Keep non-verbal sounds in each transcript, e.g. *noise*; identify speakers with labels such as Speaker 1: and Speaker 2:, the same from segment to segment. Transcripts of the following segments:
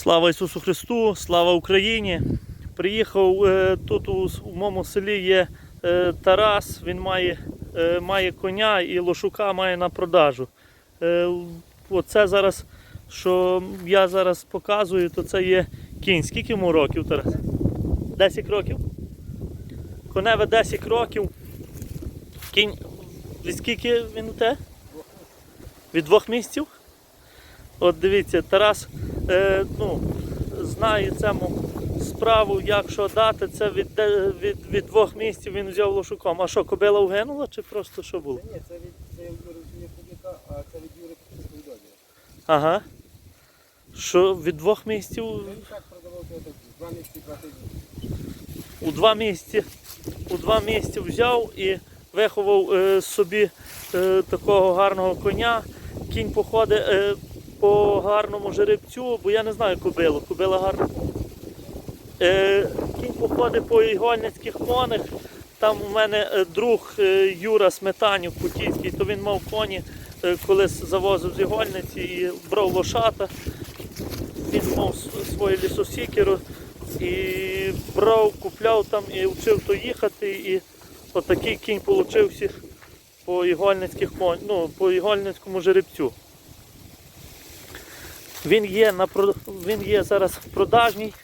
Speaker 1: Слава Ісусу Христу, слава Україні. Приїхав е, тут у, моєму селі є е, Тарас, він має, е, має коня і лошука має на продажу. Оце зараз, що я зараз показую, то це є кінь. Скільки йому років, Тарас? 10 років? Коневе 10 років. Кінь. Від скільки він у те? Від двох місяців? От дивіться, Тарас е, ну, знає цьому справу, як що дати. Це від, від, від двох місяців він взяв лошуком. А що, кобила вгинула чи просто що було?
Speaker 2: Ні, це від це Юри Публіка, а це від Юри Повідомлення.
Speaker 1: Ага. Що від двох місяців
Speaker 2: Він так продавав два місяці, два тижні.
Speaker 1: у два місяці, у два місяці взяв і виховав е, собі е, такого гарного коня. Кінь походить е, по гарному жеребцю, бо я не знаю кобилу. Кобила гарна. Е, кінь походить по ігольницьких конях. Там у мене е, друг е, Юра Сметанюк Путівський, то він мав коні, е, колись завозив з ігольниці і брав лошата. Він мав свою лісосікеру і брав, купляв там і вчив то їхати. І отакий кінь получився по ігольницьких кон... ну, по ігольницькому жеребцю. Він є, на... він є зараз продажній.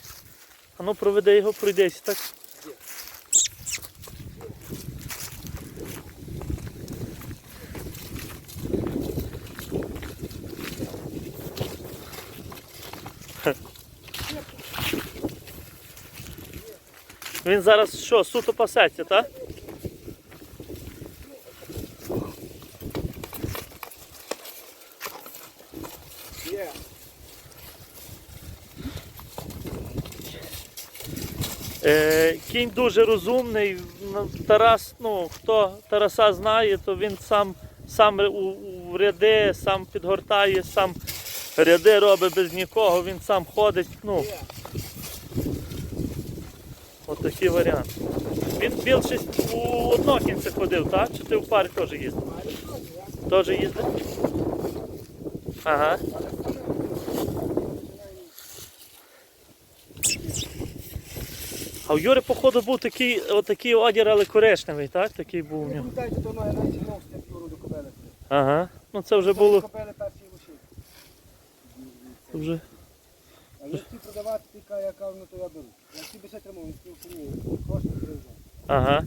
Speaker 1: А ну проведе його, пройдеться, так? Він зараз що, суто пасеться, так?
Speaker 2: Є.
Speaker 1: Е, кінь дуже розумний. Ну, Тарас, ну, хто Тараса знає, то він сам, сам у, у ряди, сам підгортає, сам ряди робить без нікого, він сам ходить. Ну,
Speaker 2: Є.
Speaker 1: отакий варіант. Він більшість у одно кінце ходив, так? Чи ти в парі теж їздив? Теж їздив? Ага. А у Юри, походу, був такий, отакий одір, але коричневий, так? Такий був у нього.
Speaker 2: то навіть з Юру до.
Speaker 1: Ага. Ну це вже було.
Speaker 2: Кобили перші лоші.
Speaker 1: Це вже...
Speaker 2: А якщо продавати, тільки я кажу, ну то я беру. Я всі тримав, він. Кошти перевзяв.
Speaker 1: Ага.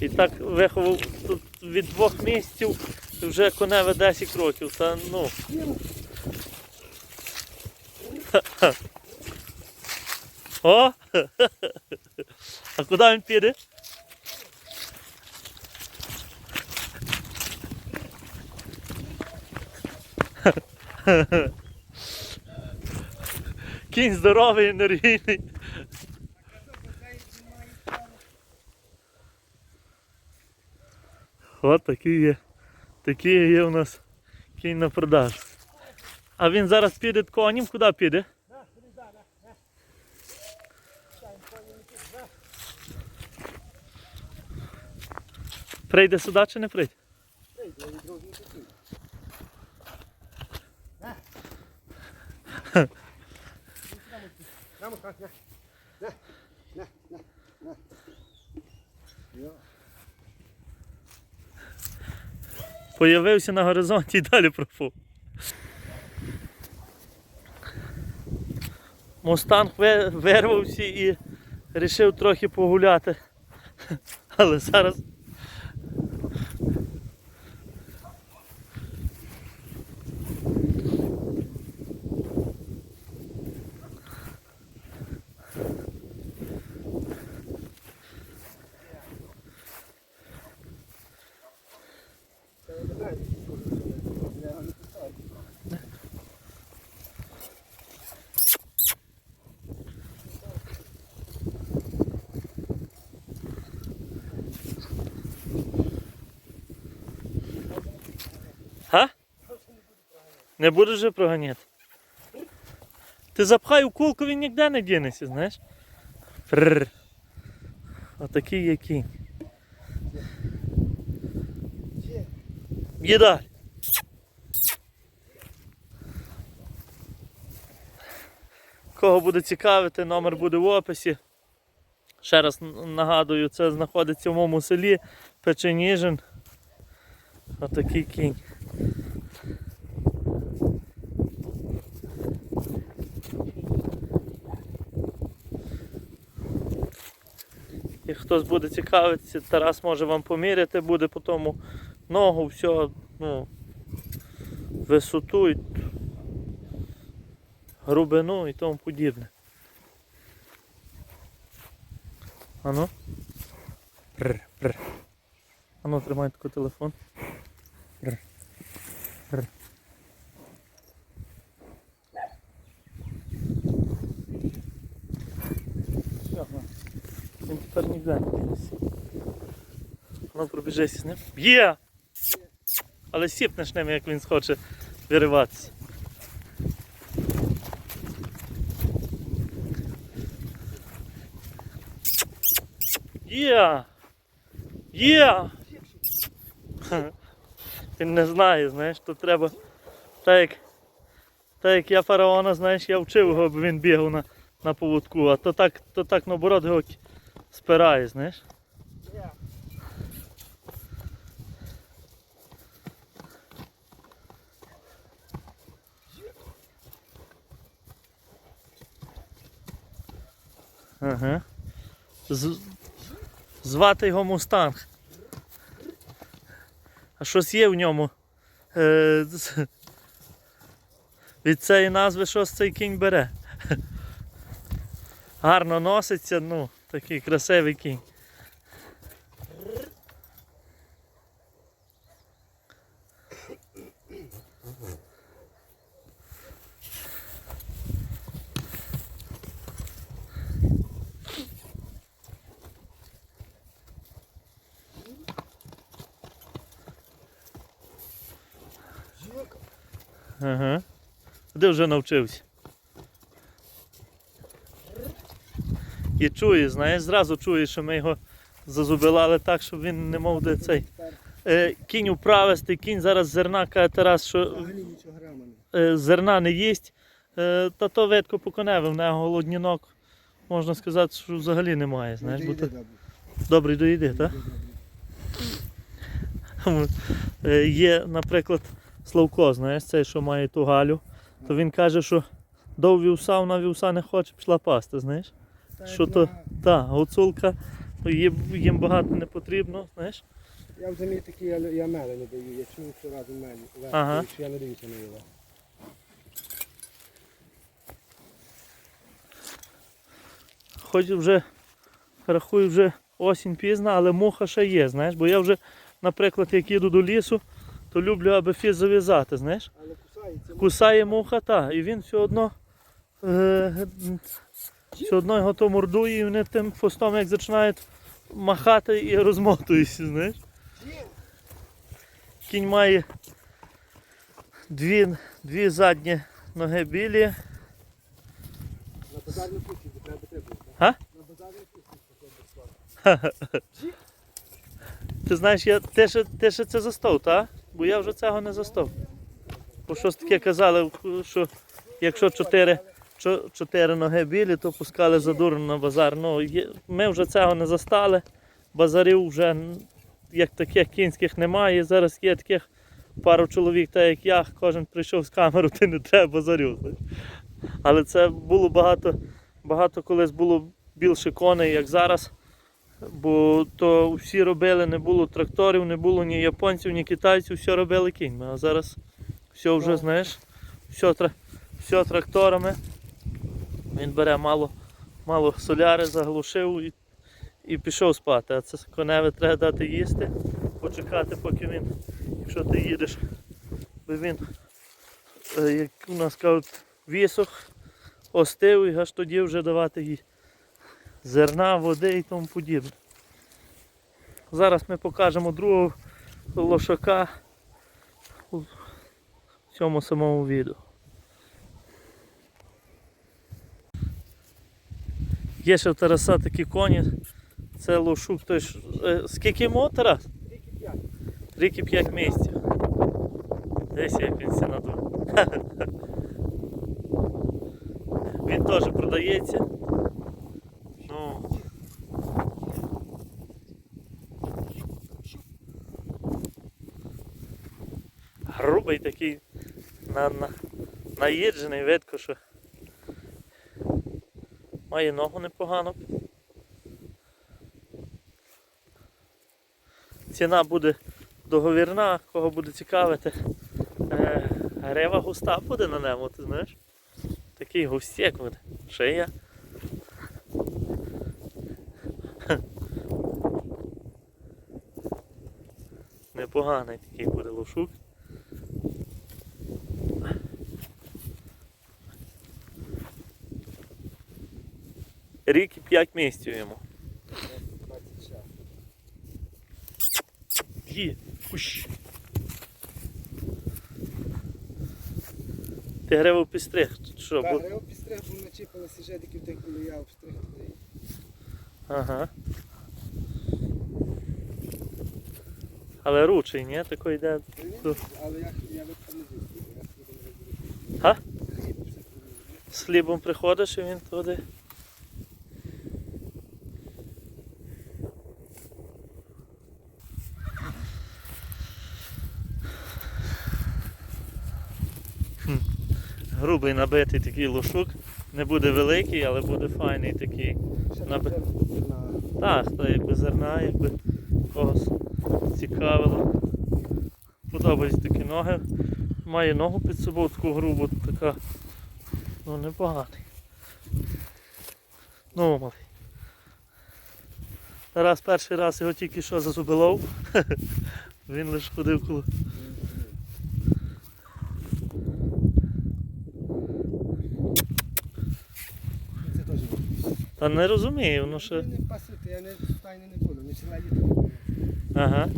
Speaker 1: І так виховав тут від двох місяців вже коневе 10 років. Та ну. О! А куди він піде? Кінь здоровий, енергійний. От такий є. Такий є у нас кінь на продаж. А він зараз піде конем, куди піде? Прийде сюди чи не прийде?
Speaker 2: Прямо так, на. На, на, на, на. Йо.
Speaker 1: Появився на горизонті і далі пропав. Мустанг ви- вирвався і вирішив трохи погуляти. Але зараз.
Speaker 2: Не
Speaker 1: будеш вже проганяти? Ти запхай у кулку, він ніде не дінеться, знаєш? Фрррр. Отакий є кінь.
Speaker 2: Є.
Speaker 1: Їда. Кого буде цікавити, номер буде в описі. Ще раз нагадую, це знаходиться в моєму селі Печеніжин. Отакий кінь. Як хтось буде цікавитися, Тарас може вам поміряти, буде по тому ногу, все, ну, висоту, і грубину і тому подібне. Ану. Р, р. Ану, тримай таку телефон. Р. Р. Він тепер ніде не дінеться. Ну, пробіжися з ним. Є! Але сіпнеш ним, як він схоче вириватися. Є! Є! Він не знає, знаєш, то треба. Так як, так як я фараона, знаєш, я вчив його, аби він бігав на, на поводку, а то так, то так наоборот його спирає, знаєш. Ага. З... Звати його Мустанг. А щось є в ньому. Е... Від цієї назви щось цей кінь бере. Гарно носиться, ну, такий красивий кінь. Ага. Де вже навчився? І чує, знаєш, зразу чує, що ми його зазубилали так, щоб він не мов де цей. Е, кінь управистий, кінь зараз зерна каже Тарас, що е, зерна не їсть. Е, та то видко по коневі, в нього голоднінок. Можна сказати, що взагалі немає. Знаєш, бо то... Добрий доїди, так? Е, Є, наприклад, Славко, знаєш, цей, що має ту Галю, то він каже, що до вівса, вона вівса не хоче, пішла пасти, знаєш? Що то? Так, гуцулка, ну, їм, їм багато не потрібно, знаєш.
Speaker 2: Я в землі такі, я, я мели не даю, я чому що разом мелі.
Speaker 1: Ага.
Speaker 2: Що я не даюся на його.
Speaker 1: Хоч вже, рахую, вже осінь пізна, але муха ще є, знаєш, бо я вже, наприклад, як їду до лісу, то люблю, аби фіз зав'язати, знаєш.
Speaker 2: Але кусається.
Speaker 1: Кусає муха, та, і він все одно, е, все одно його то мордує, і вони тим хвостом як починають махати і розмотуються, знаєш. Кінь має дві, дві задні ноги білі.
Speaker 2: На базарну пустці треба.
Speaker 1: Га?
Speaker 2: На базарну пустці.
Speaker 1: Ти знаєш, я, ти, ще, ти ще це застав, так? Бо я вже цього не застав. Бо щось таке казали, що якщо чотири, чо- чотири ноги білі, то пускали задурно на базар. Ну, є- ми вже цього не застали. Базарів вже н- як таких кінських немає. Зараз є таких пару чоловік, так як я, кожен прийшов з камеру, *laughs* ти не треба знаєш. Але це було багато, багато колись було більше коней, як зараз. Бо то всі робили, не було тракторів, не було ні японців, ні китайців, все робили кіньми. А зараз все вже, знаєш, все, тра- все тракторами. Він бере мало, мало соляри, заглушив і, і пішов спати. А це коневе треба дати їсти, почекати, поки він, якщо ти їдеш, би він, е, як у нас кажуть, вісох, остив і аж тоді вже давати їй зерна, води і тому подібне. Зараз ми покажемо другого лошака у цьому самому відео. Є ще в Тараса такі коні. Це лошук той е, Скільки йому Тарас?
Speaker 2: Тільки п'ять.
Speaker 1: Рік і 5 місяців. Десь як він це надув. Він теж продається. Ну. Грубий такий на, на, наїджений видко, що має ногу непогано. Ціна буде договірна, кого буде цікавити. Е, грива густа буде на ньому, ти знаєш? Такий густяк буде. Шия. Непоганий такий буде лошук. Рік і 5 місяців йому. Є. Кущ. Ти гриву підстриг. Тут Що,
Speaker 2: Так,
Speaker 1: бу...
Speaker 2: грив підстриг, бо начіпали сижетиків тих, коли я обстриг. туди.
Speaker 1: Ага. Але ручий, ні? Такий йде. Тут.
Speaker 2: Але я, я випадку не? Хліб.
Speaker 1: З хлібом приходиш і він туди. Грубий набитий такий лошук. Не буде великий, але буде файний такий. Наби-
Speaker 2: на- на
Speaker 1: Так, то якби зерна, якби когось цікавило. Подобаються такі ноги. Має ногу під собою таку грубу, така. Ну непоганий. Ну, малий. Тарас перший раз його тільки що зазубилов. *laughs* Він лише ходив коло.
Speaker 2: Це теж.
Speaker 1: Та не розумію, ну що.
Speaker 2: Не пасити, я не стайний не буду, не ціла літо.
Speaker 1: Ага.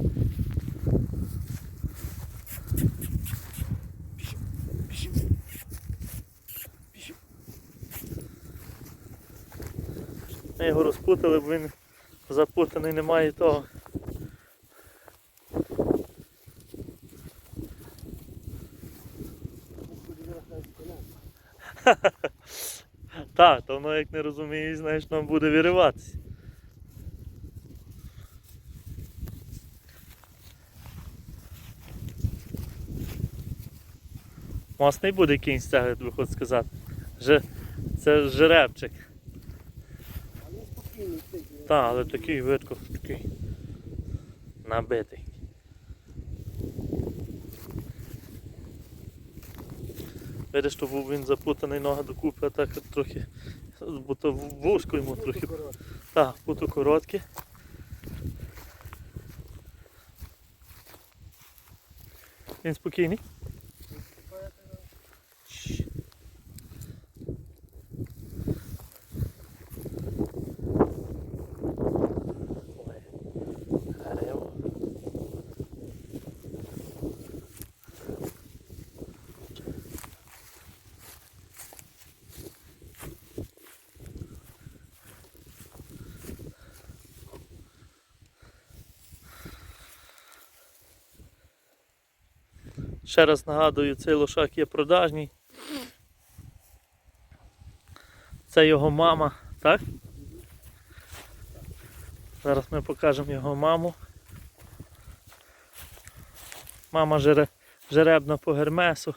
Speaker 1: Ми його розпутали, бо він запутаний, немає того. *laughs* Так, то воно як не розуміє, знаєш, нам буде вириватися. Мосний буде кінь стягувати, би хоч сказати. Же, це жеребчик.
Speaker 2: А він спокійний цей.
Speaker 1: Так, але такий видко, такий набитий. Видиш, то був він запутаний нога докупи, а так трохи, бо то вузько йому трохи.
Speaker 2: Коротко.
Speaker 1: Так, путу короткі. Він спокійний. Ще раз нагадую, цей лошак є продажній. Це його мама, так? Зараз ми покажемо його маму. Мама жере, жеребна по гермесу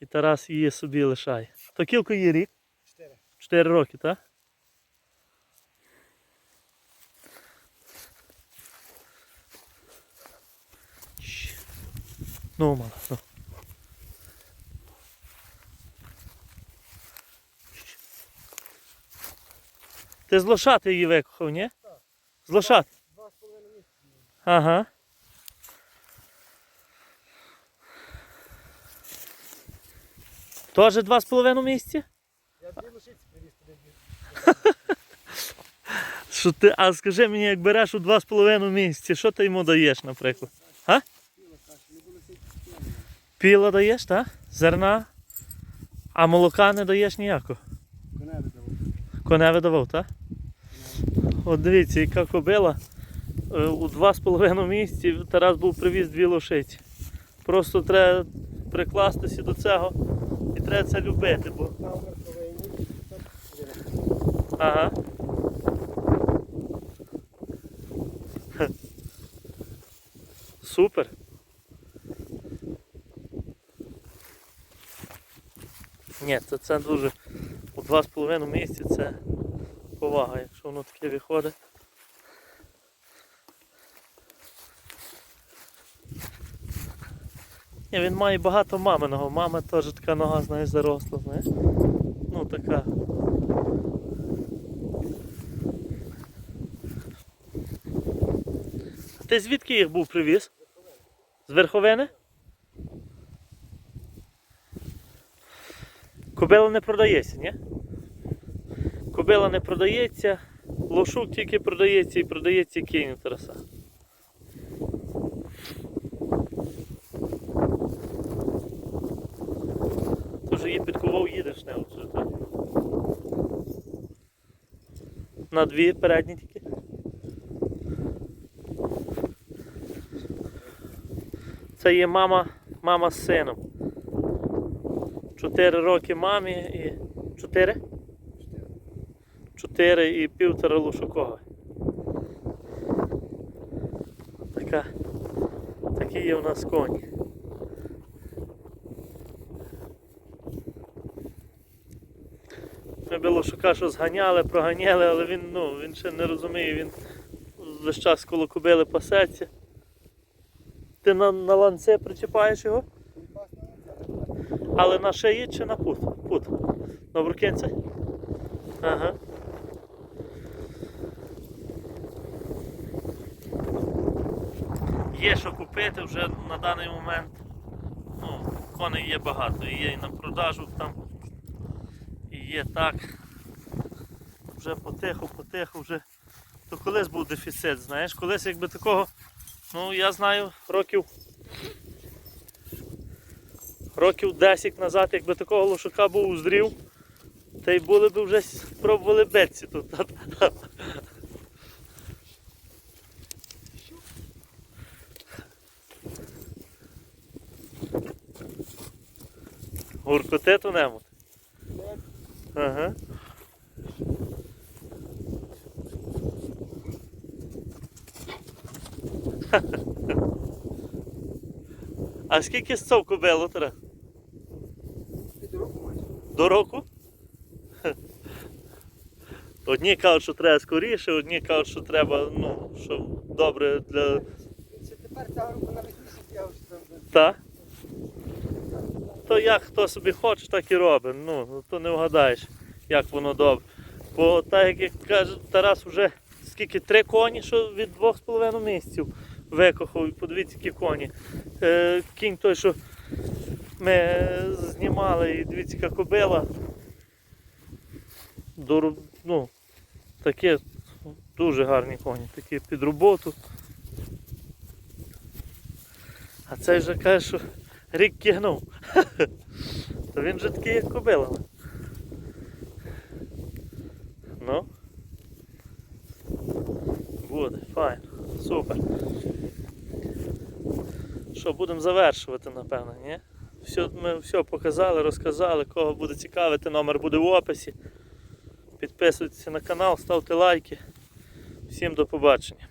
Speaker 1: і Тарас її собі лишає. То кілько її рік?
Speaker 2: Чотири.
Speaker 1: 4 роки, так? Мала, ну. Ти з лошати її викохав, ні?
Speaker 2: Так.
Speaker 1: З лошат?
Speaker 2: Два з половиною місяці.
Speaker 1: Ага. Тоже два з половиною місяці?
Speaker 2: Я дві лошиці привіз туди.
Speaker 1: Що ти, а скажи мені, як береш у два з половиною місяці, що ти йому даєш, наприклад?
Speaker 2: Піла каші, не було сіті спілені.
Speaker 1: Піла даєш, так? Зерна? А молока не даєш ніякого.
Speaker 2: Коня видавав.
Speaker 1: Коня видавав, так? От дивіться, яка кобила. Е, У два з половиною місяці Тарас був привіз дві лошиці. Просто треба прикластися до цього і треба це любити, бо Ага. Супер. Ні, це, це дуже у два з половиною місяці це повага, якщо воно таке виходить. Ні, він має багато маминого. Мама теж така нога, знаєш, заросла, знаєш. Ну така. А ти звідки їх був привіз? З верховини? Кобила не продається, ні? Кобила не продається, лошук тільки продається і продається кінь у Тараса. Тож її підкував їдеш не оце? На дві передні тільки. Це є мама, мама з сином. Чотири роки мамі і. Чотири? Чотири і півтора Лушукова. Така. Такий є у нас конь. Ми би Лошука що зганяли, проганяли, але він, ну, він ще не розуміє, він весь час коло кобили пасеться. Ти на, на ланце причіпаєш його? Але на шиї чи на пут? Пут. На буркінці? Ага. Є що купити вже на даний момент. Ну, коней є багато. Є і на продажу там. І є так. Вже потиху, потиху вже. То колись був дефіцит, знаєш, колись якби такого, ну я знаю, років років 10 назад, якби такого лошака був уздрів, та й були б вже спробували бетці тут. Гуркоте то нему. Ага. А скільки стов кобило треба?
Speaker 2: Під руку?
Speaker 1: До року? *laughs* Одні кажуть, що треба скоріше, одні кажуть, що треба, ну, що добре для.
Speaker 2: Ще тепер ця рука навіть місяць я вже там.
Speaker 1: Та? То як хто собі хоче, так і робить. Ну, то не вгадаєш, як воно добре. Бо так як каже Тарас, вже скільки три коні, що від двох з половиною місяців викохав, і подивіться, які коні. Е, кінь той, що ми знімали, і дивіться, яка кобила. До, ну, такі дуже гарні коні, такі під роботу. А цей вже каже, що рік кигнув. *laughs* То він вже такий, як кобила. Ну. Буде, файн, супер. Що, будемо завершувати, напевно, ні? Все, ми все показали, розказали, кого буде цікавити, номер буде в описі. Підписуйтесь на канал, ставте лайки. Всім до побачення.